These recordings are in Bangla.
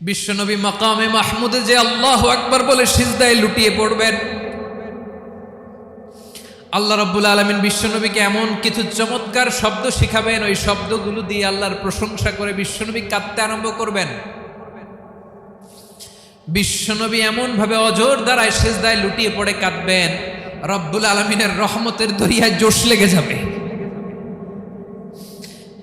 বিশ্বনবী মাকামে মাহমুদে যে আল্লাহ একবার বলে সিজদায় লুটিয়ে পড়বেন। আল্লাহ রব্বুল আলমিন বিশ্বনবীকে এমন কিছু চমৎকার শব্দ শিখাবেন, ওই শব্দগুলো দিয়ে আল্লাহর প্রশংসা করে বিশ্বনবী কাঁদতে আরম্ভ করবেন। বিশ্বনবী এমনভাবে অজোর দ্বারায় সেজদায় লুটিয়ে পড়ে কাঁদবেন, রব্বুল আলমিনের রহমতের দরিয়ায় জোশ লেগে যাবে।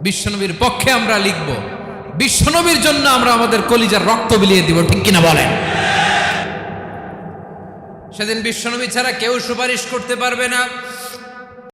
বিশ্বনবীর পক্ষে আমরা লিখব। বিশ্বনবীর জন্য আমরা আমাদের কলিজার রক্ত বিলিয়ে দিব, ঠিক কিনা বলেন? সেদিন বিশ্বনবী ছাড়া কেউ সুপারিশ করতে পারবে না।